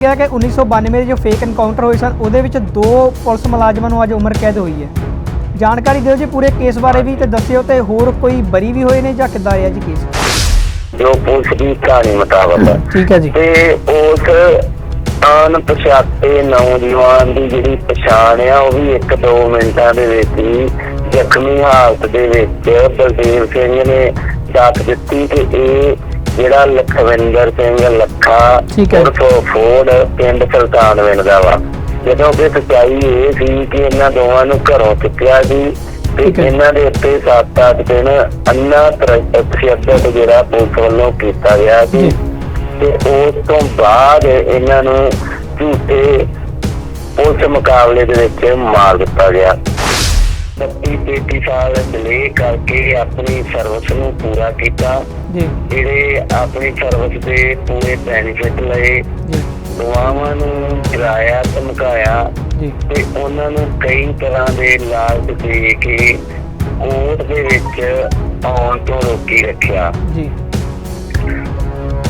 ਕਿਹਾ ਕਿ 1992 ਦੇ ਜੋ ਫੇਕ ਐਨਕਾਊਂਟਰ ਹੋਏ ਸਨ ਉਹਦੇ ਵਿੱਚ ਦੋ ਪੁਲਿਸ ਮੁਲਾਜ਼ਮਾਂ ਨੂੰ ਅੱਜ ਉਮਰ ਕੈਦ ਹੋਈ ਹੈ। ਜਾਣਕਾਰੀ ਦਿਓ ਜੀ ਪੂਰੇ ਕੇਸ ਬਾਰੇ ਵੀ ਤੇ ਦੱਸਿਓ ਤੇ ਹੋਰ ਕੋਈ ਬਰੀ ਵੀ ਹੋਏ ਨੇ ਜਾਂ ਕਿੱਦਾਂ ਰਿਹਾ ਜੀ ਕੇਸ ਜੋ ਪੁਲਿਸ ਦੀ ਕਹਾਣੀ ਮੁਤਾਬਕ। ਠੀਕ ਹੈ ਜੀ। ਤੇ ਉਸ ਅਣਪਛਾਤੇ ਨੌਜਵਾਨ ਦੀ ਜਿਹੜੀ ਪਛਾਣ ਆ ਉਹ ਵੀ 1-2 ਮਿੰਟਾਂ ਦੇ ਵਿੱਚ ਹੀ ਜ਼ਖਮੀ ਹਾਲਤ ਦੇ ਵਿੱਚ ਬਲਦੇਵ ਸਿੰਘ ਨੇ ਦੱਸ ਦਿੱਤੀ ਕਿ ਇਹ ਜਿਹੜਾ ਲਖਵਿੰਦਰ ਸਿੰਘ ਲੱਖਾ ਠੀਕ ਹੈ। ਉਰਫ ਫੋੜ ਪਿੰਡ ਸੁਲਤਾਨਵਿੰਦ ਦਾ ਵਾ ਜਦੋਂ ਕਿ ਸੱਚਾਈ ਇਹ ਸੀ ਕਿ ਇਹਨਾਂ ਦੋਵਾਂ ਨੂੰ ਘਰੋਂ ਚੁੱਕਿਆ ਸੀ ਤੇ ਠੀਕ ਹੈ। ਇਹਨਾਂ ਦੇ ਉੱਤੇ 7-8 ਦਿਨ ਅੰਨਾ ਤਸ਼ੱਦਦ ਜਿਹੜਾ ਪੁਲਿਸ ਵੱਲੋਂ ਕੀਤਾ ਗਿਆ ਸੀ ਜੀ। ਤੇ ਉਸ ਤੋਂ ਬਾਅਦ ਇਹਨਾਂ ਨੂੰ ਝੂਠੇ ਪੁਲਿਸ ਮੁਕਾਬਲੇ ਦੇ ਵਿੱਚ ਮਾਰ ਦਿੱਤਾ ਗਿਆ 32 33 ਸਾਲ ਡਿਲੇ ਕਰਕੇ ਆਪਣੀ ਸਰਵਿਸ ਨੂੰ ਪੂਰਾ ਕੀਤਾ। ਜੀ। ਜਿਹੜੇ ਆਪਣੀ ਸਰਵਿਸ ਦੇ ਪੂਰੇ ਬੈਨੀਫਿਟ ਲਏ ਜੀ। ਦੁਆਵਾਂ ਨੂੰ ਡਰਾਇਆ ਧਮਕਾਇਆ ਜੀ। ਤੇ ਉਹਨਾਂ ਨੂੰ ਕਈ ਤਰ੍ਹਾਂ ਦੇ ਲਾਲਚ ਦੇ ਕੇ ਕੋਰਟ ਦੇ ਵਿੱਚ ਆਉਣ ਤੋਂ ਰੋਕੀ ਰੱਖਿਆ। ਜੀ।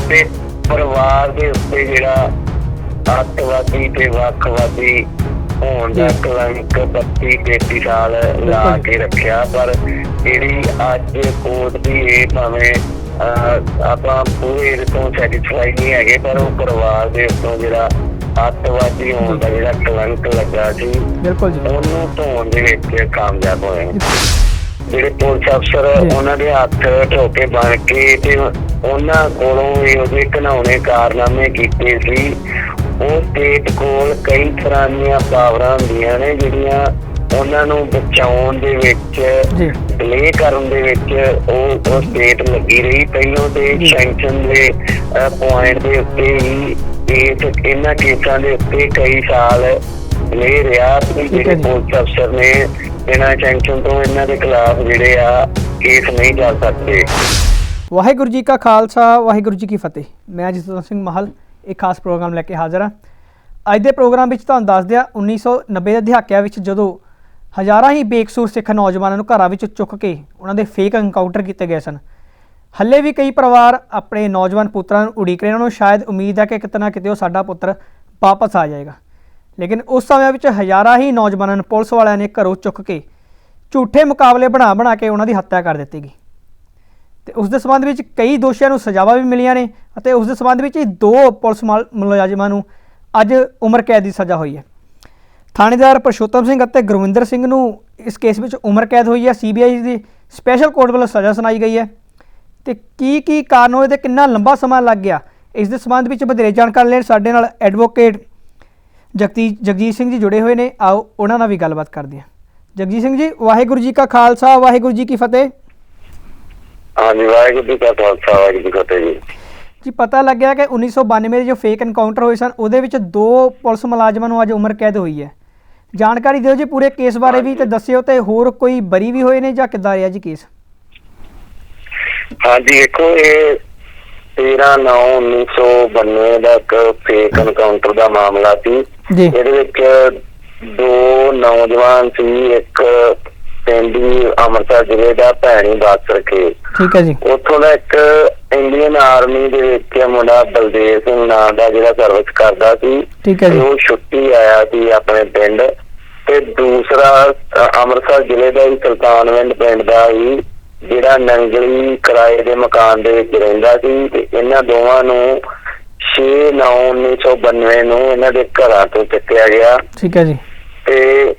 ਤੇ ਪਰਿਵਾਰ ਦੇ ਉੱਤੇ ਜਿਹੜਾ ਅੱਤਵਾਦੀ ਤੇ ਵੱਖਵਾਦੀ ਹੋਣ ਦਾ। ਕਲੰਕ 32 33 ਸਾਲ ਲਾ। ਕੇ ਰੱਖਿਆ ਪਰ ਜਿਹੜੀ ਅੱਜ ਕੋਰਟ ਦੀ ਇਹ ਭਾਵੇਂ ਆਪਾਂ ਪੂਰੇ ਤੋਂ ਸੈਟੀਸਫਾਈ ਨਹੀਂ ਹੈਗੇ ਪਰ ਉਹ ਪਰਿਵਾਰ ਦੇ ਉੱਤੋਂ ਜਿਹੜਾ ਅੱਤਵਾਦੀ ਹੋਣ ਦਾ ਜਿਹੜਾ ਕਲੰਕ ਲੱਗਾ ਸੀ ਬਿਲਕੁਲ ਜੀ ਉਹਨੂੰ ਧੋਣ ਦੇ ਵਿੱਚ ਕਾਮਯਾਬ ਹੋਏ ਜਿਹੜੇ ਪੁਲਿਸ ਅਫਸਰ। ਉਹਨਾਂ ਦੇ ਹੱਥ ਠੋਕੇ ਬਣ ਕੇ ਤੇ ਉਹਨਾਂ ਕੋਲੋਂ ਇਹੋ ਜਿਹੇ ਘਨਾਉਣੇ ਕਾਰਨਾਮੇ ਕੀਤੇ ਸੀ ਉਹ ਸਟੇਟ ਕੋਲ ਕਈ ਤਰ੍ਹਾਂ ਦੀਆਂ ਪਾਵਰਾਂ ਹੁੰਦੀਆਂ ਨੇ ਜਿਹੜੀਆਂ ਉਹਨਾਂ ਨੂੰ ਬਚਾਉਣ ਦੇ ਵਿੱਚ ਜੀ ਡਿਲੇ ਕਰਨ ਦੇ ਵਿੱਚ ਉਹ ਉਹ ਸਟੇਟ ਲੱਗੀ ਰਹੀ ਪਹਿਲਾਂ ਤੇ। ਸੈਂਕਸ਼ਨ ਦੇ ਪੁਆਇੰਟ ਦੇ ਉੱਤੇ ਹੀ ਇਸ ਇਹਨਾਂ ਕੇਸਾਂ ਦੇ ਉੱਤੇ ਕਈ ਸਾਲ ਡਿਲੇ ਰਿਹਾ ਤੇ ਜਿਹੜੇ। ਪੁਲਿਸ ਅਫਸਰ ਨੇ ਬਿਨਾਂ ਸੈਂਕਸ਼ਨ ਤੋਂ ਇਹਨਾਂ ਦੇ ਖਿਲਾਫ ਜਿਹੜੇ ਆ ਕੇਸ ਨਹੀਂ ਚੱਲ ਸਕਦੇ ਵਾਹਿਗੁਰੂ ਜੀ ਕਾ ਖਾਲਸਾ ਵਾਹਿਗੁਰੂ ਜੀ ਕੀ ਫਤਿਹ ਮੈਂ ਜਸਵੰਤ ਸਿੰਘ ਮਹਲ ਇੱਕ ਖਾਸ ਪ੍ਰੋਗਰਾਮ ਲੈ ਕੇ ਹਾਜ਼ਰ ਹਾਂ। ਅੱਜ ਦੇ ਪ੍ਰੋਗਰਾਮ ਵਿੱਚ ਤੁਹਾਨੂੰ ਦੱਸ ਦਿਆਂ 1990 ਦੇ ਦਹਾਕਿਆਂ ਵਿੱਚ ਜਦੋਂ ਹਜ਼ਾਰਾਂ ਹੀ ਬੇਕਸੂਰ ਸਿੱਖ ਨੌਜਵਾਨਾਂ ਨੂੰ ਘਰਾਂ ਵਿੱਚ ਚੁੱਕ ਕੇ ਉਹਨਾਂ ਦੇ ਫੇਕ ਐਨਕਾਊਂਟਰ ਕੀਤੇ ਗਏ ਸਨ। ਹੱਲੇ ਵੀ ਕਈ ਪਰਿਵਾਰ ਆਪਣੇ ਨੌਜਵਾਨ ਪੁੱਤਰਾਂ ਨੂੰ ਉਡੀਕ ਰਹੇ ਉਹਨਾਂ ਨੂੰ ਸ਼ਾਇਦ ਉਮੀਦ ਹੈ ਕਿ ਕਿਤੇ ਨਾ ਕਿਤੇ ਉਹ ਸਾਡਾ ਪੁੱਤਰ ਵਾਪਸ ਆ ਜਾਏਗਾ। ਲੇਕਿਨ ਉਸ ਸਮੇਂ ਵਿੱਚ ਹਜ਼ਾਰਾਂ ਹੀ ਨੌਜਵਾਨਾਂ ਨੂੰ ਪੁਲਿਸ ਵਾਲਿਆਂ ਨੇ ਘਰੋਂ ਚੁੱਕ ਕੇ ਝੂਠੇ ਮੁਕਾਬਲੇ ਬਣਾ ਬਣਾ ਕੇ ਉਹਨਾਂ ਦੀ ਹੱਤਿਆ ਕਰ ਦਿੱਤੀ ਗਈ। ਤੇ ਉਸ ਦੇ ਸੰਬੰਧ ਵਿੱਚ ਕਈ ਦੋਸ਼ੀਆਂ ਨੂੰ ਸਜ਼ਾਵਾਂ ਵੀ ਮਿਲੀਆਂ ਨੇ ਅਤੇ ਉਸ ਦੇ ਸੰਬੰਧ ਵਿੱਚ ਹੀ ਦੋ ਪੁਲਿਸ ਮਾਲ- ਮੁਲਾਜ਼ਮਾਂ ਨੂੰ ਅੱਜ ਉਮਰ ਕੈਦ ਦੀ ਸਜ਼ਾ ਹੋਈ ਹੈ। ਥਾਣੇਦਾਰ ਪਰਸ਼ੋਤਮ ਸਿੰਘ ਅਤੇ ਗੁਰਵਿੰਦਰ ਸਿੰਘ ਨੂੰ ਇਸ ਕੇਸ ਵਿੱਚ ਉਮਰ ਕੈਦ ਹੋਈ ਹੈ। ਸੀਬੀਆਈ ਦੀ ਸਪੈਸ਼ਲ ਕੋਰਟ ਵੱਲੋਂ ਸਜ਼ਾ ਸੁਣਾਈ ਗਈ ਹੈ। ਤੇ ਕੀ ਕੀ ਕਾਰਨ ਹੋਏ ਤੇ ਕਿੰਨਾ ਲੰਬਾ ਸਮਾਂ ਲੱਗ ਗਿਆ, ਇਸ ਦੇ ਸੰਬੰਧ ਵਿੱਚ ਵਧੇਰੇ ਜਾਣਕਾਰੀ ਲੈਣ ਸਾਡੇ ਨਾਲ ਐਡਵੋਕੇਟ ਜਗਤੀ, ਜਗਜੀਤ ਸਿੰਘ ਜੀ ਜੁੜੇ ਹੋਏ ਨੇ। ਆਓ ਉਹਨਾਂ ਨਾਲ ਵੀ ਗੱਲਬਾਤ ਕਰਦੇ ਹਾਂ। ਜਗਜੀਤ ਸਿੰਘ ਜੀ, ਵਾਹਿਗੁਰੂ ਜੀ ਕਾ ਖਾਲਸਾ, ਵਾਹਿਗੁਰੂ ਜੀ ਕੀ ਫਤਿਹ। ਹਾਂਜੀ ਵਾਹਿਗੁਰੂ ਜੀ ਕਾ ਖਾਲਸਾ ਵਾਹਿਗੁਰੂ ਜੀ ਕੀ ਫਤਿਹ ਜੀ। ਜੀ ਪਤਾ ਲੱਗਿਆ ਕਿ 1992 ਦੇ ਜੋ ਫੇਕ ਐਨਕਾਊਂਟਰ ਹੋਏ ਸਨ ਉਹਦੇ ਵਿੱਚ ਦੋ ਪੁਲਿਸ ਮੁਲਾਜ਼ਮਾਂ ਨੂੰ ਅੱਜ ਉਮਰ ਕੈਦ ਹੋਈ ਹੈ। ਜਾਣਕਾਰੀ ਦਿਓ ਜੀ ਪੂਰੇ ਕੇਸ ਬਾਰੇ ਵੀ ਤੇ ਦੱਸਿਓ ਤੇ ਹੋਰ ਕੋਈ ਬਰੀ ਵੀ ਹੋਏ ਨੇ ਜਾਂ ਕਿੱਦਾਂ ਰਿਹਾ ਜੀ ਕੇਸ ਹਾਂਜੀ ਦੇਖੋ ਇਹ 13 9 1992 ਦਾ ਇੱਕ ਫੇਕ ਐਨਕਾਊਂਟਰ ਦਾ ਮਾਮਲਾ ਸੀ। ਜੀ। ਇਹਦੇ ਵਿੱਚ ਦੋ ਨੌਜਵਾਨ ਸੀ ਇੱਕ ਪਿੰਡੀ ਅੰਮ੍ਰਿਤਸਰ ਜ਼ਿਲ੍ਹੇ ਦਾ ਭੈਣੀ ਬਾਸਰ ਕੇ ਠੀਕ ਹੈ ਜੀ। ਉੱਥੋਂ ਦਾ ਇੱਕ ਇੰਡੀਅਨ ਆਰਮੀ ਦੇ ਵਿੱਚ ਮੁੰਡਾ ਬਲਦੇਵ ਸਿੰਘ ਨਾਂ ਦਾ ਜਿਹੜਾ ਸਰਵਿਸ ਕਰਦਾ ਸੀ। ਠੀਕ ਹੈ ਜੀ। ਉਹ ਛੁੱਟੀ ਆਇਆ ਸੀ ਆਪਣੇ ਪਿੰਡ। ਤੇ ਦੂਸਰਾ ਅੰਮ੍ਰਿਤਸਰ ਜ਼ਿਲ੍ਹੇ ਦਾ ਹੀ ਸੁਲਤਾਨਵਿੰਦ ਪਿੰਡ ਦਾ ਹੀ ਜਿਹੜਾ ਨੰਗਲੀ ਕਿਰਾਏ ਦੇ ਮਕਾਨ ਦੇ ਵਿੱਚ ਰਹਿੰਦਾ ਸੀ। ਤੇ ਇਹਨਾਂ ਦੋਵਾਂ ਨੂੰ 6 9 1992 ਨੂੰ ਇਹਨਾਂ ਦੇ ਘਰਾਂ ਤੋਂ ਚੱਕਿਆ ਗਿਆ। ਠੀਕ ਹੈ ਜੀ। ਤੇ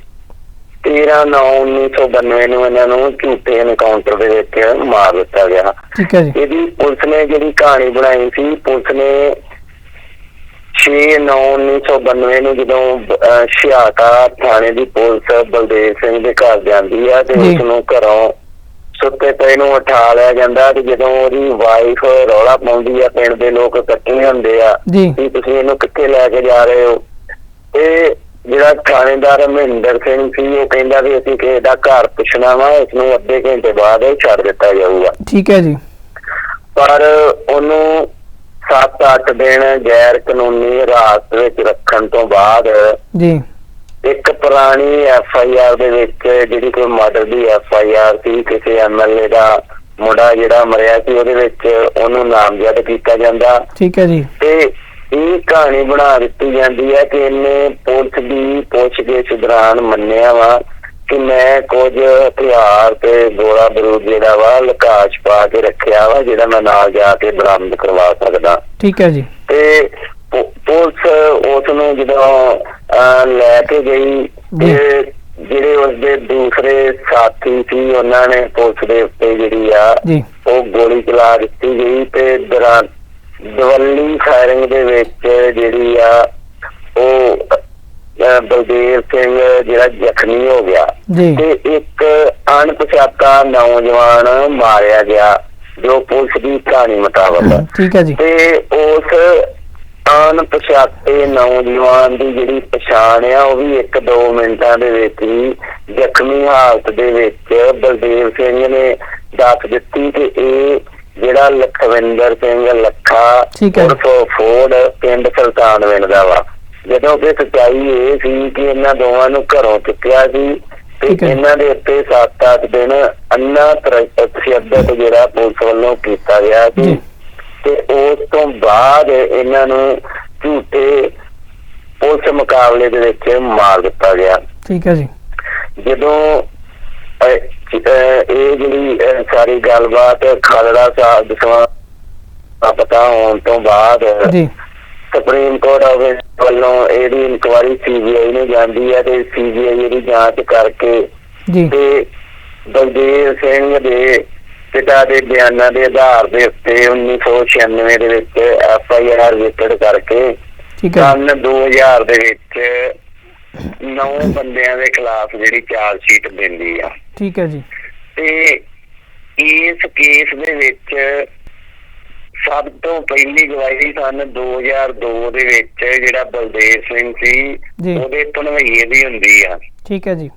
13 9 1992 ਨੂੰ ਇਹਨਾਂ ਨੂੰ ਝੂਠੇ ਐਨਕਾਊਂਟਰ ਦੇ ਵਿੱਚ ਮਾਰ ਦਿੱਤਾ ਗਿਆ। ਠੀਕ ਹੈ ਜੀ। ਇਹਦੀ ਪੁਲਿਸ ਨੇ ਜਿਹੜੀ ਕਹਾਣੀ ਬਣਾਈ ਸੀ ਪੁਲਿਸ ਨੇ 6 9 1992 ਨੂੰ ਜਦੋਂ ਛਿਆਟਾ ਥਾਣੇ ਦੀ ਪੁਲਿਸ ਬਲਦੇਵ ਸਿੰਘ ਦੇ ਘਰ ਜਾਂਦੀ ਆ ਤੇ। ਉਸ ਨੂੰ ਘਰੋਂ ਸੁੱਤੇ ਪਏ ਨੂੰ ਉਠਾ ਲਿਆ ਜਾਂਦਾ ਤੇ ਜਦੋਂ ਉਹਦੀ ਵਾਈਫ ਰੌਲਾ ਪਾਉਂਦੀ ਆ ਪਿੰਡ ਦੇ ਲੋਕ ਇਕੱਠੇ ਹੁੰਦੇ ਆ ਕਿ ਤੁਸੀਂ ਇਹਨੂੰ ਕਿੱਥੇ ਲੈ ਕੇ ਜਾ ਰਹੇ ਹੋ? ਤੇ ਜਿਹੜਾ ਥਾਣੇਦਾਰ ਮਹਿੰਦਰ ਸਿੰਘ ਸੀ ਉਹ ਕਹਿੰਦਾ ਵੀ ਅਸੀਂ ਕਿਸੇ ਦਾ ਘਰ ਪੁੱਛਣਾ ਵਾ ਇਸ ਨੂੰ ਅੱਧੇ ਘੰਟੇ ਬਾਅਦ ਛੱਡ ਦਿੱਤਾ ਜਾਊਗਾ। ਠੀਕ ਹੈ ਜੀ। ਪਰ ਉਹਨੂੰ 7-8 ਦਿਨ ਗੈਰ ਕਾਨੂੰਨੀ ਹਿਰਾਸਤ ਵਿੱਚ ਰੱਖਣ ਤੋਂ ਬਾਅਦ ਜੀ। ਇੱਕ ਪੁਰਾਣੀ ਐਫ ਆਈ ਆਰ ਦੇ ਵਿੱਚ ਜਿਹੜੀ ਕੋਈ ਮਰਡਰ ਦੀ ਐਫ ਆਈ ਆਰ ਸੀ ਕਿਸੇ ਐਮਐਲਏ ਦਾ ਮੁੰਡਾ ਜਿਹੜਾ ਮਰਿਆ ਸੀ ਉਹਦੇ ਵਿੱਚ ਉਹਨੂੰ ਨਾਮਜ਼ਦ ਕੀਤਾ ਜਾਂਦਾ। ਠੀਕ ਹੈ ਜੀ। ਤੇ ਇਹ ਕਹਾਣੀ ਬਣਾ ਦਿੱਤੀ ਜਾਂਦੀ ਹੈ ਕਿ ਇਹਨੇ ਪੁਲਿਸ ਦੀ ਪੁੱਛਗਿੱਛ ਦੌਰਾਨ ਮੰਨਿਆ ਵਾ ਕਿ ਮੈਂ ਕੁਝ ਹਥਿਆਰ ਤੇ ਗੋਲਾ ਬਰੂਦ ਜਿਹੜਾ ਵਾ ਲਕਾਸ਼ ਪਾ ਕੇ ਰੱਖਿਆ ਵਾ ਜਿਹੜਾ ਮੈਂ ਨਾਲ ਜਾ ਕੇ ਬਰਾਮਦ ਕਰਵਾ ਸਕਦਾ। ਠੀਕ ਹੈ ਜੀ। ਤੇ ਪੁਲਿਸ ਉਸ ਨੂੰ ਜਦੋਂ ਲੈ ਕੇ ਗਈ ਤੇ ਜਿਹੜੇ ਉਸਦੇ ਦੂਸਰੇ ਸਾਥੀ ਸੀ ਉਹਨਾਂ ਨੇ ਪੁਲਿਸ ਦੇ ਉੱਤੇ ਜਿਹੜੀ ਆ ਉਹ ਗੋਲੀ ਚਲਾ ਦਿੱਤੀ ਗਈ ਤੇ ਦੌਰਾਨ ਦਵੱਲੀ ਫਾਇਰਿੰਗ ਦੇ ਵਿੱਚ ਜਿਹੜੀ ਆ ਉਹ ਬਲਦੇਵ ਸਿੰਘ ਜਿਹੜਾ ਜ਼ਖਮੀ ਹੋ ਗਿਆ। ਤੇ ਇੱਕ ਅਣਪਛਾਤਾ ਨੌਜਵਾਨ ਮਾਰਿਆ ਗਿਆ ਜੋ ਪੁਲਿਸ ਦੀ ਕਹਾਣੀ ਮੁਤਾਬਕ। ਠੀਕ ਹੈ ਜੀ। ਤੇ ਉਸ ਅਣਪਛਾਤੇ ਨੌਜਵਾਨ ਦੀ ਜਿਹੜੀ ਪਛਾਣ ਆ ਉਹ ਵੀ 1-2 ਮਿੰਟਾਂ ਦੇ ਵਿੱਚ ਹੀ ਜ਼ਖਮੀ ਹਾਲਤ ਦੇ ਵਿੱਚ ਬਲਦੇਵ ਸਿੰਘ ਨੇ ਦੱਸ ਦਿੱਤੀ ਕਿ ਇਹ ਜਿਹੜਾ ਲਖਵਿੰਦਰ ਸਿੰਘ ਲੱਖਾ ਠੀਕ ਹੈ। ਉਰਫ ਫੋੜ ਪਿੰਡ ਸੁਲਤਾਨਵਿੰਡ ਦਾ ਵਾ ਜਦੋਂ ਕਿ ਸੱਚਾਈ ਇਹ ਸੀ ਕਿ ਇਹਨਾਂ ਦੋਵਾਂ ਨੂੰ ਘਰੋਂ ਚੁੱਕਿਆ ਸੀ ਤੇ। ਇਹਨਾਂ ਦੇ ਉੱਤੇ 7-8 ਦਿਨ ਅੰਨਾ ਤਸ਼ੱਦਦ ਜਿਹੜਾ ਪੁਲਿਸ ਵੱਲੋਂ ਕੀਤਾ ਗਿਆ ਸੀ। ਤੇ ਉਸ ਤੋਂ ਬਾਅਦ ਇਹਨਾਂ ਨੂੰ ਝੂਠੇ ਪੁਲਿਸ ਮੁਕਾਬਲੇ ਦੇ ਵਿੱਚ ਮਾਰ ਦਿੱਤਾ ਗਿਆ ਠੀਕ ਹੈ ਜੀ ਜਦੋਂ ਇਹ ਜਿਹੜੀ ਸਾਰੀ ਗੱਲਬਾਤ ਖਾਲੜਾ ਸਾਹਿਬ ਦਸਵਾਂ ਪਤਾ ਹੋਣ ਤੋਂ ਬਾਅਦ ਜੀ। ਸੁਪਰੀਮ ਕੋਰਟ ਆਫਿਸ ਵੱਲੋਂ ਇਹਦੀ ਇਨਕੁਆਇਰੀ ਸੀਬੀਆਈ ਨੂੰ ਜਾਂਦੀ ਹੈ ਤੇ ਸੀਬੀਆਈ ਇਹਦੀ ਜਾਂਚ ਕਰਕੇ ਜੀ। ਤੇ ਬਲਦੇਵ ਸਿੰਘ ਦੇ ਪਿਤਾ ਦੇ ਬਿਆਨਾਂ ਦੇ ਆਧਾਰ ਦੇ ਉੱਤੇ 1996 ਦੇ ਵਿੱਚ ਐਫ ਆਈ ਆਰ ਰਜਿਸਟਰਡ ਕਰਕੇ ਠੀਕ ਹੈ। ਸਨ 2000 ਦੇ ਵਿੱਚ ਨੌ ਬੰਦਿਆਂ ਦੇ ਖਿਲਾਫ ਜਿਹੜੀ ਚਾਰਜ ਸ਼ੀਟ ਦਿੰਦੀ ਆ। ਠੀਕ ਹੈ ਜੀ। ਤੇ ਇਸ ਕੇਸ ਦੇ ਵਿੱਚ ਸਭ ਤੋਂ ਪਹਿਲੀ ਗਵਾਹੀ ਸਨ 2002 ਦੇ ਵਿੱਚ ਜਿਹੜਾ ਬਲਦੇਵ ਸਿੰਘ ਸੀ। ਉਹਦੇ ਭਣਵਈਏ ਦੀ ਹੁੰਦੀ ਆ। ਠੀਕ ਹੈ ਜੀ।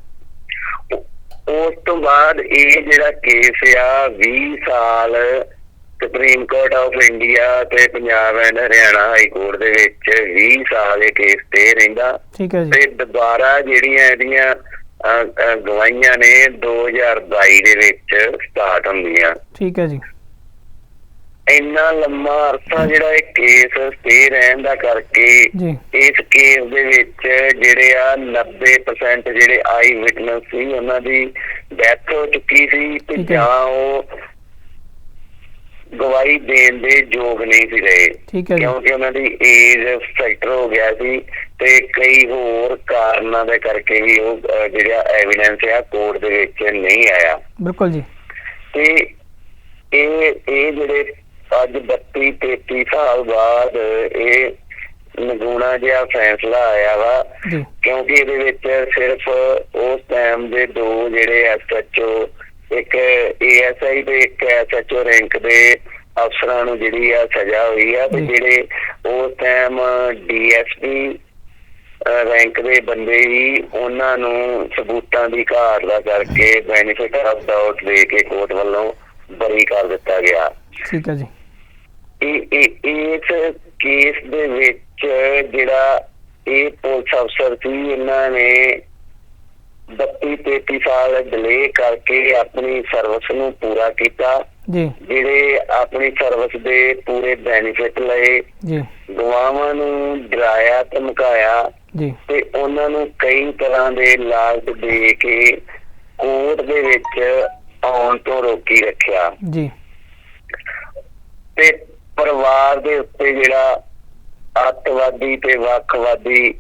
ਉਸ ਤੋਂ ਬਾਅਦ ਇਹ ਜਿਹੜਾ ਕੇਸ ਆ 20 ਸਾਲ ਸੁਪਰੀਮ ਕੋਰਟ ਆਫ ਇੰਡੀਆ ਤੇ Punjab and Haryana high court ਦੇ ਵਿੱਚ 20 ਸਾਲ ਇਹ ਕੇਸ ਤੇ ਰਹਿੰਦਾ। ਠੀਕ ਹੈ ਜੀ। ਤੇ ਦੁਬਾਰਾ ਜਿਹੜੀਆਂ ਇਹਦੀਆਂ ਗਵਾਹੀਆਂ ਨੇ 2022 ਦੇ ਵਿੱਚ ਸਟਾਰਟ ਹੁੰਦੀਆਂ। ਠੀਕ ਹੈ ਜੀ। ਇੰਨਾ ਲੰਮਾ ਅਰਸਾ ਜਿਹੜਾ ਇਹ ਕੇਸ ਸਟੇ ਰਹਿਣ ਦਾ ਕਰਕੇ ਇਸ ਕੇਸ ਦੇ ਵਿੱਚ ਜਿਹੜੇ ਆ 90% ਜਿਹੜੇ ਆਈ ਵਿਟਨੈਸ ਸੀ ਉਹਨਾਂ ਦੀ ਡੈਥ ਹੋ ਚੁੱਕੀ ਸੀ ਤੇ। ਜਾਂ। ਉਹ ਗਵਾਹੀ ਦੇਣ ਦੇ ਯੋਗ ਨਹੀਂ ਸੀ ਰਹੇ। ਕਿਉਂਕਿ ਉਹਨਾਂ ਦੀ ਏਜ ਫੈਕਟਰ ਹੋ ਗਿਆ ਸੀ ਤੇ ਕਈ ਹੋਰ ਕਾਰਨਾਂ ਦੇ ਕਰਕੇ ਵੀ ਉਹ ਜਿਹੜਾ ਐਵੀਡੈਂਸ ਆ ਕੋਰਟ ਦੇ ਵਿੱਚ ਨਹੀਂ ਆਇਆ। ਬਿਲਕੁਲ ਜੀ। ਤੇ ਇਹ ਇਹ ਜਿਹੜੇ ਅੱਜ 32 33 ਸਾਲ ਬਾਅਦ ਇਹ ਨਗੂਣਾ ਜਿਹਾ ਫੈਸਲਾ ਆਇਆ ਵਾ ਕਿਉਂਕਿ ਇਹਦੇ ਵਿੱਚ ਸਿਰਫ ਉਸ ਟਾਈਮ ਦੇ ਦੋ ਜਿਹੜੇ ਐਸਐਚਓ ਇੱਕ ਏਐਸਆਈ ਤੇ ਇੱਕ ਐਸਐਚਓ ਰੈਂਕ ਦੇ ਅਫਸਰਾਂ ਨੂੰ ਜਿਹੜੀ ਆ ਸਜ਼ਾ ਹੋਈ ਆ ਤੇ। ਜਿਹੜੇ ਉਸ ਟਾਈਮ ਡੀਐਸਪੀ ਰੈਂਕ ਦੇ ਬੰਦੇ ਹੀ ਉਹਨਾਂ ਨੂੰ ਸਬੂਤਾਂ ਦੀ ਘਾਟ ਦਾ ਕਰਕੇ ਬੈਨੀਫਿਟ ਆਫ ਡਾਊਟ ਦੇ ਕੇ ਕੋਰਟ ਵੱਲੋਂ ਬਰੀ ਕਰ ਦਿੱਤਾ ਗਿਆ। ਠੀਕ ਹੈ ਜੀ। ਇਸ ਕੇਸ ਦੇ ਵਿੱਚ ਜਿਹੜਾ ਇਹ ਪੁਲਿਸ ਅਫਸਰ ਸੀ ਇਹਨਾਂ ਨੇ 32 33 ਸਾਲ ਡਿਲੇ ਕਰਕੇ ਆਪਣੀ ਸਰਵਿਸ ਨੂੰ ਪੂਰਾ ਕੀਤਾ। ਜੀ। ਜਿਹੜੇ ਆਪਣੀ ਸਰਵਿਸ ਦੇ ਪੂਰੇ ਬੈਨੀਫਿਟ ਲਏ। ਜੀ। ਗਵਾਹਾਂ ਨੂੰ ਡਰਾਇਆ ਧਮਕਾਇਆ। ਜੀ। ਤੇ ਉਹਨਾਂ ਨੂੰ ਕਈ ਤਰ੍ਹਾਂ ਦੇ ਲਾਲਚ ਦੇ ਕੇ ਕੋਰਟ ਦੇ ਵਿੱਚ ਆਉਣ ਤੋਂ ਰੋਕੀ ਰੱਖਿਆ। ਜੀ। ਤੇ ਪਰਿਵਾਰ ਦੇ ਉੱਤੇ ਜਿਹੜਾ ਅੱਤਵਾਦੀ ਤੇ ਵੱਖਵਾਦੀ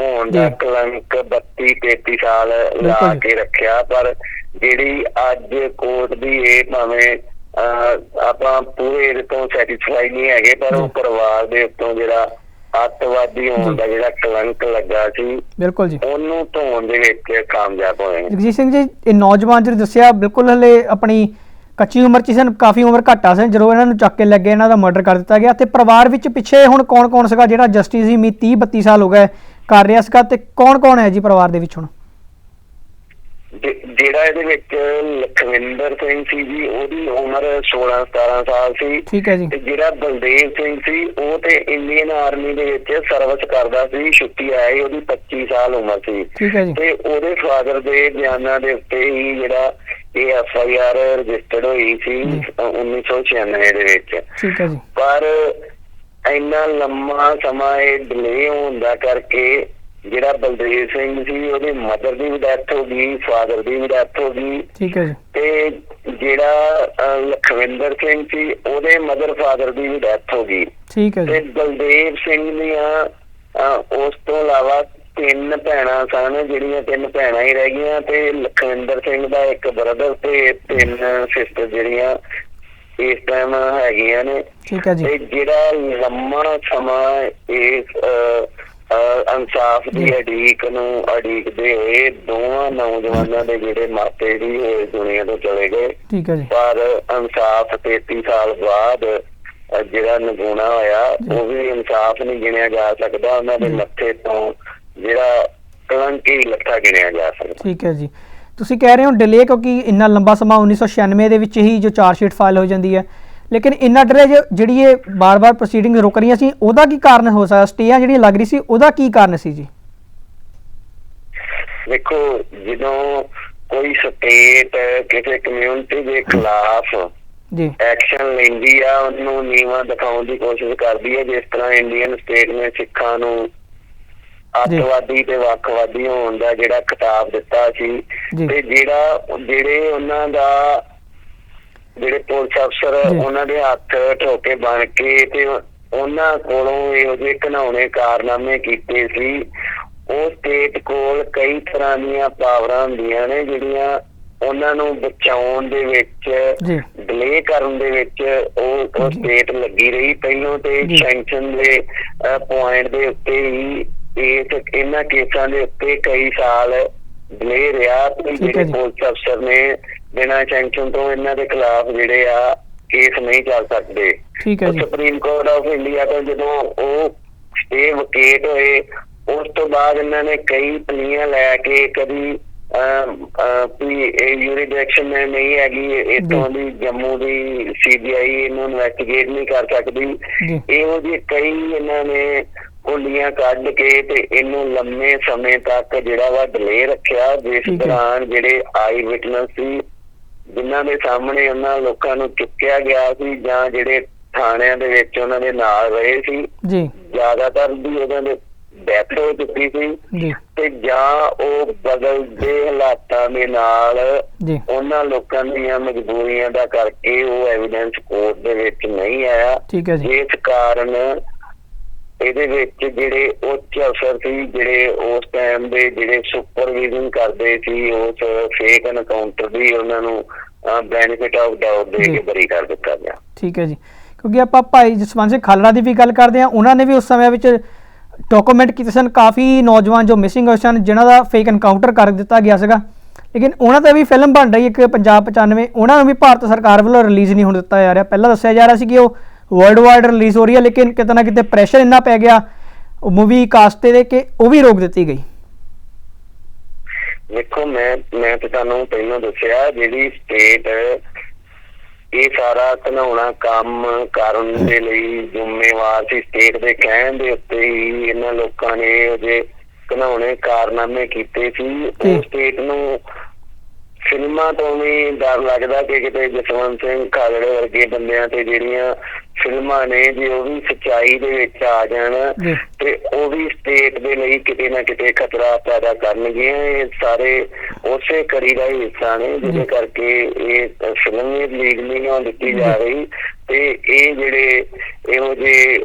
ਹੋਣ ਦਾ। ਕਲੰਕ 32 33 ਸਾਲ ਲਾ। ਕੇ ਰੱਖਿਆ ਪਰ ਜਿਹੜੀ ਅੱਜ ਕੋਰਟ ਦੀ ਇਹ ਭਾਵੇਂ ਆਪਾਂ ਪੂਰੇ ਇਹਦੇ ਤੋਂ ਸੈਟੀਸਫਾਈ ਨਹੀਂ ਹੈਗੇ ਪਰ ਉਹ। ਪਰਿਵਾਰ ਦੇ ਉੱਤੋਂ ਜਿਹੜਾ ਅੱਤਵਾਦੀ ਹੋਣ। ਦਾ ਜਿਹੜਾ ਕਲੰਕ ਲੱਗਾ ਸੀ ਬਿਲਕੁਲ ਜੀ ਉਹਨੂੰ ਧੋਣ ਦੇ ਵਿੱਚ ਕਾਮਯਾਬ ਹੋਏ ਜਗਜੀਤ ਸਿੰਘ ਜੀ ਇਹ ਨੌਜਵਾਨ ਜਿਹੜੇ ਦੱਸਿਆ ਬਿਲਕੁਲ ਹਲੇ ਆਪਣੀ ਕੱਚੀ ਉਮਰ ਚ ਸਨ ਕਾਫੀ ਉਮਰ ਘੱਟ ਸਨ ਜਦੋਂ ਇਹਨਾਂ ਨੂੰ ਚੱਕ ਕੇ ਲੱਗੇ ਇਹਨਾਂ ਦਾ ਮਰਡਰ ਕਰ ਦਿੱਤਾ ਗਿਆ ਤੇ ਪਰਿਵਾਰ ਵਿੱਚ ਪਿੱਛੇ ਹੁਣ ਕੌਣ-ਕੌਣ ਸੀਗਾ ਜਿਹੜਾ ਜਸਟਿਸ ਸੀ ਮੀ 30 32 ਸਾਲ ਹੋ ਗਏ ਕਰ ਰਿਹਾ ਸੀਗਾ ਤੇ ਕੌਣ-ਕੌਣ ਹੈ ਜੀ ਪਰਿਵਾਰ ਦੇ ਵਿੱਚ ਹੁਣ? ਜਿਹੜਾ ਇਹਦੇ ਵਿੱਚ ਲਖਵਿੰਦਰ ਸਿੰਘ ਸੀ ਜੀ ਉਹਦੀ ਉਮਰ 16 17 ਸਾਲ ਸੀ। ਠੀਕ ਹੈ ਜੀ। ਤੇ ਜਿਹੜਾ ਬਲਦੇਵ ਸਿੰਘ ਸੀ ਉਹ ਤੇ ਇੰਡੀਅਨ ਆਰਮੀ ਦੇ ਵਿੱਚ ਸਰਵਿਸ ਕਰਦਾ ਸੀ ਛੁੱਟੀ ਆਈ ਉਹਦੀ 25 ਸਾਲ ਉਮਰ ਸੀ। ਠੀਕ ਹੈ ਜੀ। ਤੇ ਉਹਦੇ ਫਾਦਰ ਦੇ ਬਿਆਨਾਂ ਦੇ ਉੱਤੇ ਹੀ ਜਿਹੜਾ ਇਹ ਐਫ ਆਈ ਆਰ ਰਜਿਸਟਰਡ ਹੋਈ ਸੀ ਜੀ। 1996 ਦੇ ਵਿੱਚ। ਠੀਕ ਹੈ ਜੀ। ਪਰ ਇੰਨਾ ਲੰਮਾ ਸਮਾਂ ਇਹ ਡਿਲੇ ਹੋਣ ਦਾ ਕਰਕੇ ਜਿਹੜਾ ਬਲਦੇਵ ਸਿੰਘ ਸੀ ਉਹਦੇ ਮਦਰ ਦੀ ਵੀ ਡੈਥ ਹੋ ਗਈ ਫਾਦਰ ਦੀ ਵੀ ਡੈਥ ਹੋ ਗਈ। ਠੀਕ ਹੈ ਜੀ। ਤੇ ਜਿਹੜਾ ਲਖਵਿੰਦਰ ਸਿੰਘ ਸੀ ਉਹਦੇ ਮਦਰ ਫਾਦਰ ਦੀ ਵੀ ਡੈਥ ਹੋ ਗਈ। ਠੀਕ ਹੈ ਤੇ ਜੀ ਬਲਦੇਵ ਸਿੰਘ ਦੀਆਂ ਉਸ ਤੋਂ ਇਲਾਵਾ ਤਿੰਨ ਭੈਣਾਂ ਸਨ ਜਿਹੜੀਆਂ ਤਿੰਨ ਭੈਣਾਂ ਹੀ ਰਹਿ ਗਈਆਂ ਤੇ ਲਖਵਿੰਦਰ ਸਿੰਘ ਦਾ ਇੱਕ ਬ੍ਰਦਰ ਤੇ ਤਿੰਨ ਸਿਸਟਰ ਜਿਹੜੀਆਂ ਇਸ ਟਾਈਮ ਹੈਗੀਆਂ ਨੇ ਠੀਕ ਹੈ ਜੀ ਤੇ ਜਿਹੜਾ ਲੰਮਾ ਸਮਾਂ ਇਸ ਇਨਸਾਫ ਦੀ। ਅਡੀਕ ਨੂੰ ਅਡੀਕਦੇ ਹੋਏ ਦੋਵਾਂ ਨੌਜਵਾਨਾਂ ਦੇ ਜਿਹੜੇ ਮਾਪੇ ਵੀ ਇਸ ਦੁਨੀਆ ਤੋਂ ਚਲੇ ਗਏ ਠੀਕ ਹੈ ਜੀ ਪਰ ਇਨਸਾਫ 33 ਸਾਲ ਬਾਅਦ ਜਿਹੜਾ ਨਗੂਣਾ ਹੋਇਆ। ਉਹ ਵੀ ਇਨਸਾਫ ਨਹੀਂ ਗਿਣਿਆ ਜਾ ਸਕਦਾ ਉਹਨਾਂ ਦੇ। ਮੱਥੇ ਤੋਂ ਜਿਹੜਾ ਕਲੰਕੀ ਲੱਥਾ ਗਿਣਿਆ ਜਾ ਸਕਦਾ। ਠੀਕ ਹੈ ਜੀ। ਤੁਸੀਂ ਕਹਿ ਰਹੇ ਹੋ ਡਿਲੇ ਕਿਉਂਕਿ ਇੰਨਾ ਲੰਬਾ ਸਮਾਂ 1996 ਦੇ ਵਿੱਚ ਹੀ ਜੋ ਚਾਰਜ ਸ਼ੀਟ ਫਾਈਲ ਹੋ ਜਾਂਦੀ ਹੈ। ਲੇਕਿਨ ਇੰਨਾ ਡਿਲੇ ਜਿਹੜੀ ਇਹ ਬਾਰ-ਬਾਰ ਪ੍ਰੋਸੀਡਿੰਗ ਰੁਕ ਰਹੀਆਂ ਸੀ ਉਹਦਾ ਕੀ ਕਾਰਨ ਹੋ ਸਕਦਾ? ਸਟੇਆਂ ਜਿਹੜੀਆਂ ਲੱਗ ਰਹੀ ਸੀ ਉਹਦਾ ਕੀ ਕਾਰਨ ਸੀ ਜੀ? ਦੇਖੋ ਜਦੋਂ ਕੋਈ ਸਟੇਟ ਕਿਸੇ ਕਮਿਊਨਿਟੀ ਦੇ ਖਿਲਾਫ ਜੀ। ਐਕਸ਼ਨ ਲੈਂਦੀ ਆ ਉਹਨੂੰ ਨੀਵਾਂ ਦਿਖਾਉਣ ਦੀ ਕੋਸ਼ਿਸ਼ ਕਰਦੀ ਹੈ ਜਿਸ ਤਰ੍ਹਾਂ ਇੰਡੀਅਨ ਸਟੇਟ ਨੇ ਸਿੱਖਾਂ ਨੂੰ ਅੱਤਵਾਦੀ ਤੇ ਵੱਖਵਾਦੀ ਹੋਣ ਦਾ ਜਿਹੜਾ ਖਿਤਾਬ ਦਿੱਤਾ ਸੀ। ਤੇ ਜਿਹੜਾ ਜਿਹੜੇ ਉਹਨਾਂ ਦਾ ਜਿਹੜੇ ਪੁਲਿਸ ਅਫਸਰ। ਉਹਨਾਂ ਦੇ ਹੱਥ ਠੋਕੇ ਬਣ ਕੇ ਤੇ ਉਹਨਾਂ ਕੋਲੋਂ ਇਹੋ ਜਿਹੇ ਘਨਾਉਣੇ ਕਾਰਨਾਮੇ ਕੀਤੇ ਸੀ ਉਹ ਸਟੇਟ ਕੋਲ ਕਈ ਤਰ੍ਹਾਂ ਦੀਆਂ ਪਾਵਰਾਂ ਹੁੰਦੀਆਂ ਨੇ ਜਿਹੜੀਆਂ ਉਹਨਾਂ ਨੂੰ ਬਚਾਉਣ ਦੇ ਵਿੱਚ ਡਿਲੇ ਕਰਨ ਦੇ ਵਿੱਚ ਉਹ। ਸਟੇਟ ਲੱਗੀ ਰਹੀ ਪਹਿਲੋਂ ਤੇ। ਸੈਂਕਸ਼ਨ ਦੇ ਪੁਆਇੰਟ ਦੇ ਉੱਤੇ ਹੀ ਇਸ ਇਹਨਾਂ ਕੇਸਾਂ ਦੇ ਉੱਤੇ ਕਈ ਸਾਲ ਡਿਲੇ ਰਿਹਾ ਤੇ ਜਿਹੜੇ। ਪੁਲਿਸ ਅਫਸਰ ਨੇ ਬਿਨਾਂ ਸੈਂਕਸ਼ਨ ਤੋਂ ਇਹਨਾਂ ਦੇ ਖਿਲਾਫ ਜਿਹੜੇ ਆ ਕੇਸ ਨਹੀਂ ਚੱਲ ਸਕਦੇ। ਠੀਕ ਹੈ ਜੀ। ਸੁਪਰੀਮ ਕੋਰਟ ਆਫ ਇੰਡੀਆ ਤੋਂ ਜਦੋਂ ਉਹ ਸਟੇ ਵਕੇਟ ਹੋਏ ਉਸ ਤੋਂ ਬਾਅਦ ਇਹਨਾਂ ਨੇ ਕਈ ਪਲੀਆਂ ਲੈ ਕੇ ਕਦੀ ਵੀ ਇਹ ਯੂਰੀਡਿਕਸ਼ਨ ਨਹੀਂ ਹੈਗੀ ਇਤੋਂ ਦੀ ਜੰਮੂ ਦੀ ਸੀਬੀਆਈ ਇਹਨੂੰ ਇਨਵੈਸਟੀਗੇਟ ਨਹੀਂ ਕਰ ਸਕਦੀ। ਇਹੋ ਜਿਹੇ ਕਈ ਇਹਨਾਂ ਨੇ ਕੁੰਡੀਆਂ ਕੱਢ ਕੇ ਤੇ ਇਹਨੂੰ ਲੰਮੇ ਸਮੇਂ ਤੱਕ ਜਿਹੜਾ ਵਾ ਡਿਲੇ ਰੱਖਿਆ ਜਿਸ। ਦੌਰਾਨ ਜਿਹੜੇ ਆਈ ਵਿਟਨੈਸ ਸੀ ਜਿਨ੍ਹਾਂ ਦੇ ਸਾਹਮਣੇ ਉਹਨਾਂ ਲੋਕਾਂ ਨੂੰ ਚੁੱਕਿਆ ਗਿਆ ਸੀ ਜਾਂ ਜਿਹੜੇ ਥਾਣਿਆਂ ਦੇ ਵਿੱਚ ਉਹਨਾਂ ਦੇ ਨਾਲ ਰਹੇ ਸੀ ਜੀ। ਜ਼ਿਆਦਾਤਰ ਦੀ ਉਹਨਾਂ ਦੇ ਡੈਥ ਹੋ ਚੁੱਕੀ ਸੀ ਤੇ ਜਾਂ ਉਹ ਬਦਲਦੇ ਹਾਲਾਤਾਂ ਦੇ ਨਾਲ ਉਹਨਾਂ ਲੋਕਾਂ ਦੀਆਂ ਮਜਬੂਰੀਆਂ ਦਾ ਕਰਕੇ ਉਹ ਐਵੀਡੈਂਸ ਕੋਰਟ ਦੇ ਵਿੱਚ ਨਹੀਂ ਆਇਆ। ਠੀਕ ਹੈ ਜੀ। ਇਸ ਕਾਰਨ ਇਹਦੇ ਵਿੱਚ ਜਿਹੜੇ ਉੱਚ ਅਫਸਰ ਸੀ ਜਿਹੜੇ ਉਸ ਟਾਈਮ ਦੇ ਜਿਹੜੇ ਸੁਪਰਵਿਜ਼ਨ ਕਰਦੇ ਸੀ ਉਸ ਫੇਕ ਐਨਕਾਊਂਟਰ ਦੀ ਉਹਨਾਂ ਨੂੰ ਬੈਨੀਫਿਟ ਆਫ ਡਾਊਟ ਦੇ। ਕੇ ਬਰੀ ਕਰ ਦਿੱਤਾ ਗਿਆ। ਠੀਕ ਹੈ ਜੀ। ਕਿਉਂਕਿ ਆਪਾਂ ਭਾਈ ਜਸਵੰਤ ਸਿੰਘ ਖਾਲੜਾ ਦੀ ਵੀ ਗੱਲ ਕਰਦੇ ਹਾਂ ਉਹਨਾਂ ਨੇ ਵੀ ਉਸ ਸਮੇਂ ਵਿੱਚ ਡਾਕੂਮੈਂਟ ਕੀਤੇ ਸਨ। ਕਾਫੀ ਨੌਜਵਾਨ ਜੋ ਮਿਸਿੰਗ ਹੋਏ ਸਨ ਜਿਨ੍ਹਾਂ ਦਾ ਫੇਕ ਐਨਕਾਊਂਟਰ ਕਰ ਦਿੱਤਾ ਗਿਆ ਸੀਗਾ। ਲੇਕਿਨ ਉਹਨਾਂ ਤੇ ਵੀ ਫਿਲਮ ਬਣ ਰਹੀ ਇੱਕ ਪੰਜਾਬ 95 ਉਹਨਾਂ ਨੂੰ ਵੀ ਭਾਰਤ ਸਰਕਾਰ ਵੱਲੋਂ ਰਿਲੀਜ਼ ਨਹੀਂ ਹੋਣ ਦਿੱਤਾ ਜਾ ਰਿਹਾ। ਪਹਿਲਾਂ ਦੱਸਿਆ ਜਾ ਰਿਹਾ ਸੀ ਕਿ ਉਹ ਵਰਲਡ ਵਾਈਡ ਰਿਲੀਜ਼ ਹੋ ਰਹੀ ਹੈ ਲੇਕਿਨ ਕਿਤੇ ਨਾ ਕਿਤੇ ਪ੍ਰੈਸ਼ਰ ਇੰਨਾ ਪੈ ਗਿਆ ਉਹ ਮੂਵੀ ਕਾਸਟ ਤੇ ਦੇ ਕਿ ਉਹ ਵੀ ਰੋਕ ਦਿੱਤੀ ਗਈ। ਦੇਖੋ ਮੈਂ ਮੈਂ ਤੇ ਤੁਹਾਨੂੰ ਪਹਿਲਾਂ ਦੱਸਿਆ ਜਿਹੜੀ ਸਟੇਟ ਇਹ ਸਾਰਾ ਘਨਾਉਣਾ ਕੰਮ ਕਰਨ ਦੇ ਲਈ ਜ਼ਿੰਮੇਵਾਰ ਸੀ ਸਟੇਟ ਦੇ ਕਹਿਣ ਦੇ ਉੱਤੇ ਹੀ ਇਹਨਾਂ ਲੋਕਾਂ ਨੇ ਉਹਦੇ ਘਨਾਉਣੇ ਕਾਰਨਾਮੇ ਕੀਤੇ ਸੀ। ਉਹ ਸਟੇਟ ਨੂੰ ਫਿਲਮਾਂ ਤੋਂ ਵੀ ਡਰ ਲੱਗਦਾ ਕਿ ਕਿਤੇ ਜਸਵੰਤ ਸਿੰਘ ਖਾਲੜੇ ਵਰਗੇ ਬੰਦਿਆਂ ਤੇ ਜਿਹੜੀਆਂ ਫਿਲਮਾਂ ਨੇ ਜੇ ਉਹ ਵੀ ਸੱਚਾਈ ਦੇ ਵਿੱਚ ਆ ਜਾਣ ਤੇ ਉਹ ਵੀ ਸਟੇਟ ਦੇ ਲਈ ਕਿਤੇ ਨਾ ਕਿਤੇ ਖਤਰਾ ਪੈਦਾ ਕਰਨਗੀਆਂ। ਇਹ ਸਾਰੇ ਉਸੇ ਕੜੀ ਦਾ ਹਿੱਸਾ ਨੇ ਜਿਹਦੇ। ਕਰਕੇ ਇਹ ਫਿਲਮ ਵੀ ਲੀਗ ਨਹੀਂ ਹੋਣ ਦਿੱਤੀ ਜਾ ਰਹੀ ਤੇ ਇਹ ਜਿਹੜੇ ਇਹੋ ਜਿਹੇ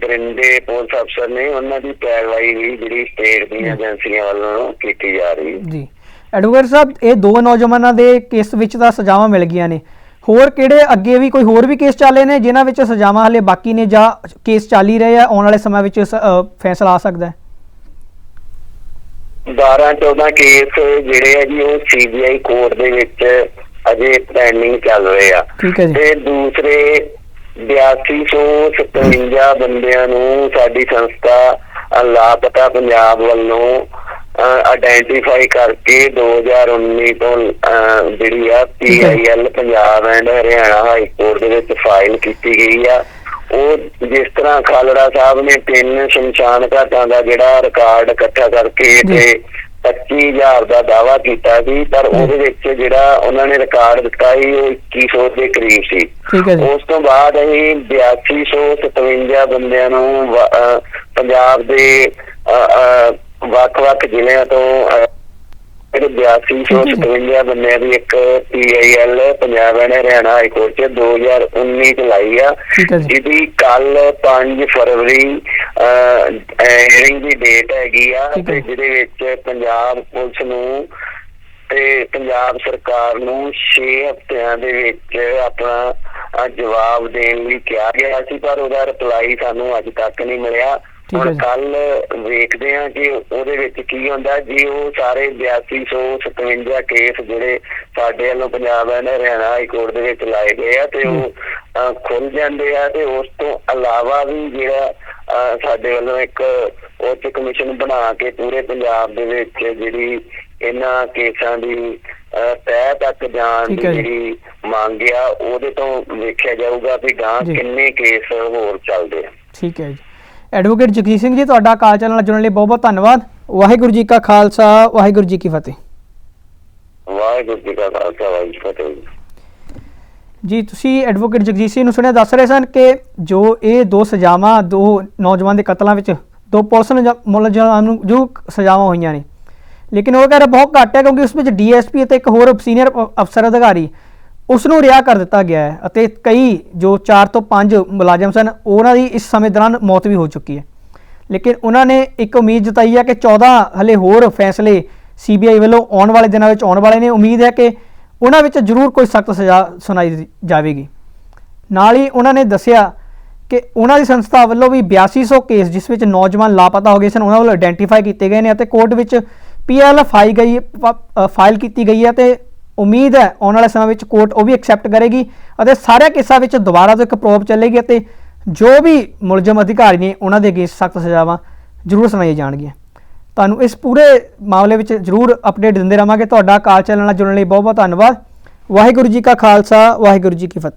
ਦਰਿੰਦੇ ਪੁਲਿਸ ਅਫਸਰ ਨੇ ਉਹਨਾਂ ਦੀ ਪੈਰਵਾਈ ਵੀ ਜਿਹੜੀ ਸਟੇਟ ਦੀਆਂ ਏਜੰਸੀਆਂ ਵੱਲੋਂ ਕੀਤੀ ਜਾ ਰਹੀ। ਜੀ। ਐਡਵੋਕੇਟ ਸਾਹਿਬ ਇਹ ਦੋ ਨੌਜਵਾਨਾਂ ਦੇ ਕੇਸ ਵਿੱਚ ਤਾਂ ਸਜ਼ਾਵਾਂ ਮਿਲ ਗਈਆਂ ਨੇ? ਹੋਰ ਕਿਹੜੇ ਅੱਗੇ ਵੀ ਕੋਈ ਹੋਰ ਵੀ ਕੇਸ ਚੱਲੇ ਨੇ ਜਿਨ੍ਹਾਂ ਵਿੱਚ ਸਜ਼ਾਵਾਂ ਹਲੇ ਬਾਕੀ ਨੇ ਜਾਂ ਕੇਸ ਚੱਲ ਹੀ ਰਹੇ ਆ ਆਉਣ ਵਾਲੇ ਸਮੇਂ ਵਿੱਚ ਫੈਸਲਾ ਆ ਸਕਦਾ ਹੈ? 12 14 ਕੇਸ ਜਿਹੜੇ ਆ ਜੀ ਉਹ ਸੀਬੀਆਈ ਕੋਰਟ ਦੇ ਵਿੱਚ ਅਜੇ ਪੈਂਡਿੰਗ ਚੱਲ ਰਹੇ ਆ। ਤੇ ਦੂਸਰੇ 8257 ਬੰਦਿਆਂ ਨੂੰ ਸਾਡੀ ਸੰਸਥਾ ਲਾਪਤਾ ਪੰਜਾਬ ਵੱਲੋਂ ਆਇਡੈਂਟੀਫਾਈ ਕਰਕੇ 2019 ਤੋਂ ਜਿਹੜੀ ਆ PIL Punjab and Haryana high court ਦੇ ਵਿੱਚ ਫਾਈਲ ਕੀਤੀ ਗਈ ਆ ਉਹ ਜਿਸ ਤਰ੍ਹਾਂ ਖਾਲੜਾ ਸਾਹਿਬ ਨੇ ਤਿੰਨ ਸ਼ਮਸ਼ਾਨ ਘਾਟਾਂ ਦਾ ਜਿਹੜਾ ਰਿਕਾਰਡ ਇਕੱਠਾ ਕਰਕੇ। ਤੇ 25000 ਦਾ ਦਾਵਾ ਕੀਤਾ ਸੀ ਪਰ। ਉਹਦੇ ਵਿੱਚ ਜਿਹੜਾ ਉਹਨਾਂ ਨੇ ਰਿਕਾਰਡ ਦਿੱਤਾ ਸੀ ਉਹ 2100 ਦੇ ਕਰੀਬ ਸੀ ਉਸ ਤੋਂ ਬਾਅਦ ਅਸੀਂ 8257 ਬੰਦਿਆਂ ਨੂੰ ਪੰਜਾਬ ਦੇ ਵੱਖ-ਵੱਖ ਜ਼ਿਲ੍ਹਿਆਂ ਤੋਂ ਜਿਹੜੇ 8257 ਬੰਦਿਆਂ ਦੀ ਇੱਕ PIL Punjab and Haryana high court ਚ 2019 ਚ ਲਾਈ ਆ। ਜਿਹਦੀ ਕੱਲ 5 ਫਰਵਰੀ ਹੀਅਰਿੰਗ ਦੀ ਡੇਟ ਹੈਗੀ ਆ। ਤੇ ਜਿਹਦੇ ਵਿੱਚ ਪੰਜਾਬ ਪੁਲਿਸ ਨੂੰ ਤੇ ਪੰਜਾਬ ਸਰਕਾਰ ਨੂੰ 6 ਹਫ਼ਤਿਆਂ ਦੇ ਵਿੱਚ ਆਪਣਾ ਜਵਾਬ ਦੇਣ ਲਈ ਕਿਹਾ ਗਿਆ ਸੀ ਪਰ ਉਹਦਾ ਰਿਪਲਾਈ ਸਾਨੂੰ ਅੱਜ ਤੱਕ ਨਹੀਂ ਮਿਲਿਆ। ਠੀਕ ਹੈ ਜੀ। ਕੱਲ ਵੇਖਦੇ ਹਾਂ ਕਿ ਉਹਦੇ ਵਿੱਚ ਕੀ ਹੁੰਦਾ ਜੀ ਉਹ ਸਾਰੇ 8257 ਕੇਸ ਜਿਹੜੇ ਸਾਡੇ ਵੱਲੋਂ Punjab and Haryana high court ਦੇ ਵਿੱਚ ਲਾਏ ਗਏ ਆ ਤੇ ਉਹ ਖੁੱਲ ਜਾਂਦੇ ਆ ਤੇ ਉਸ ਤੋਂ ਇਲਾਵਾ ਵੀ ਜਿਹੜਾ ਸਾਡੇ ਵੱਲੋਂ ਇੱਕ ਉੱਚ ਕਮਿਸ਼ਨ ਬਣਾ ਕੇ ਪੂਰੇ ਪੰਜਾਬ ਦੇ ਵਿੱਚ ਜਿਹੜੀ ਇਹਨਾਂ ਕੇਸਾਂ ਦੀ ਤਹਿ ਤੱਕ ਜਾਣ ਦੀ। ਜਿਹੜੀ ਮੰਗ ਆ ਉਹਦੇ ਤੋਂ ਵੇਖਿਆ ਜਾਊਗਾ ਵੀ ਗਾਂ। ਕਿੰਨੇ ਕੇਸ ਹੋਰ ਚੱਲਦੇ ਆ ਠੀਕ ਹੈ ਜੀ ਐਡਵੋਕੇਟ ਜਗਜੀਤ ਸਿੰਘ ਜੀ ਤੁਹਾਡਾ ਕਾਲ ਚੈਨਲ ਨਾਲ ਜੁੜਨ ਲਈ ਬਹੁਤ ਬਹੁਤ ਧੰਨਵਾਦ। ਵਾਹਿਗੁਰੂ ਜੀ ਕਾ ਖਾਲਸਾ ਵਾਹਿਗੁਰੂ ਜੀ ਕੀ ਫਤਿਹ। ਵਾਹਿਗੁਰੂ ਜੀ ਕਾ ਖਾਲਸਾ ਵਾਹਿਗੁਰੂ ਜੀ ਕੀ ਫਤਿਹ ਜੀ। ਜੀ ਤੁਸੀਂ ਐਡਵੋਕੇਟ ਜਗਜੀਤ ਸਿੰਘ ਨੂੰ ਸੁਣਿਆ ਦੱਸ ਰਹੇ ਸਨ ਕਿ ਜੋ ਇਹ ਦੋ ਸਜ਼ਾਵਾਂ ਦੋ ਨੌਜਵਾਨ ਦੇ ਕਤਲਾਂ ਵਿੱਚ ਦੋ ਪੁਲਿਸ ਮੁਲਜ਼ਮਾਂ ਨੂੰ ਜੋ ਸਜ਼ਾਵਾਂ ਹੋਈਆਂ ਨੇ। ਲੇਕਿਨ ਉਹ ਕਹਿ ਰਿਹਾ ਬਹੁਤ ਘੱਟ ਹੈ ਕਿਉਂਕਿ ਉਸ ਵਿੱਚ ਡੀਐਸਪੀ ਅਤੇ ਇੱਕ ਹੋਰ ਸੀਨੀਅਰ ਅਫਸਰ ਅਧਿਕਾਰੀ ਉਸ ਨੂੰ ਰਿਹਾ ਕਰ ਦਿੱਤਾ ਗਿਆ ਹੈ ਅਤੇ ਕਈ ਜੋ 4 ਤੋਂ 5 ਮੁਲਾਜ਼ਮ ਸਨ, ਉਹਨਾਂ ਦੀ ਇਸ ਸਮੇਂ ਦੌਰਾਨ ਮੌਤ ਵੀ ਹੋ ਚੁੱਕੀ ਹੈ। ਲੇਕਿਨ ਉਹਨਾਂ ਨੇ ਇੱਕ ਉਮੀਦ ਜਤਾਈ ਹੈ ਕਿ 14 ਹਲੇ ਹੋਰ ਫੈਸਲੇ ਸੀਬੀਆਈ ਵੱਲੋਂ ਆਉਣ ਵਾਲੇ ਦਿਨਾਂ ਵਿੱਚ ਆਉਣ ਵਾਲੇ ਨੇ। ਉਮੀਦ ਹੈ ਕਿ ਉਹਨਾਂ ਵਿੱਚ ਜ਼ਰੂਰ ਕੋਈ ਸਖਤ ਸਜ਼ਾ ਸੁਣਾਈ ਜਾਵੇਗੀ। ਨਾਲ ਹੀ ਉਹਨਾਂ ਨੇ ਦੱਸਿਆ ਕਿ ਉਹਨਾਂ ਦੀ ਸੰਸਥਾ ਵੱਲੋਂ ਵੀ 8200 ਕੇਸ, ਜਿਸ ਵਿੱਚ ਨੌਜਵਾਨ ਲਾਪਤਾ ਹੋ ਗਏ ਸਨ, ਉਹਨਾਂ ਵੱਲੋਂ ਆਇਡੈਂਟੀਫਾਈ ਕੀਤੇ ਗਏ ਨੇ ਅਤੇ ਕੋਰਟ ਵਿੱਚ ਪੀਐਲ ਫਾਈ ਗਈ ਫਾਈਲ ਕੀਤੀ ਗਈ ਹੈ ਤੇ ਉਮੀਦ ਹੈ ਆਉਣ ਵਾਲੇ ਸਮੇਂ ਵਿੱਚ ਕੋਰਟ ਉਹ ਵੀ ਐਕਸੈਪਟ ਕਰੇਗੀ ਅਤੇ ਸਾਰੇ ਕੇਸਾਂ ਵਿੱਚ ਦੁਬਾਰਾ ਤੋਂ ਇੱਕ ਪ੍ਰੋਬ ਚੱਲੇਗੀ ਅਤੇ ਜੋ ਵੀ ਮੁਲਜ਼ਮ ਅਧਿਕਾਰੀ ਨੇ ਉਹਨਾਂ ਦੇ ਅਗੇਂਸਟ ਸਖਤ ਸਜ਼ਾਵਾਂ ਜ਼ਰੂਰ ਸੁਣਾਈਆਂ ਜਾਣਗੀਆਂ। ਤੁਹਾਨੂੰ ਇਸ ਪੂਰੇ ਮਾਮਲੇ ਵਿੱਚ ਜ਼ਰੂਰ ਅਪਡੇਟ ਦਿੰਦੇ ਰਵਾਂਗੇ ਤੁਹਾਡਾ ਕਾਲ ਚੈਨਲ ਨਾਲ ਜੁੜਨ ਲਈ ਬਹੁਤ ਬਹੁਤ ਧੰਨਵਾਦ। ਵਾਹਿਗੁਰੂ ਜੀ ਕਾ ਖਾਲਸਾ, ਵਾਹਿਗੁਰੂ ਜੀ ਕੀ ਫਤਿਹ।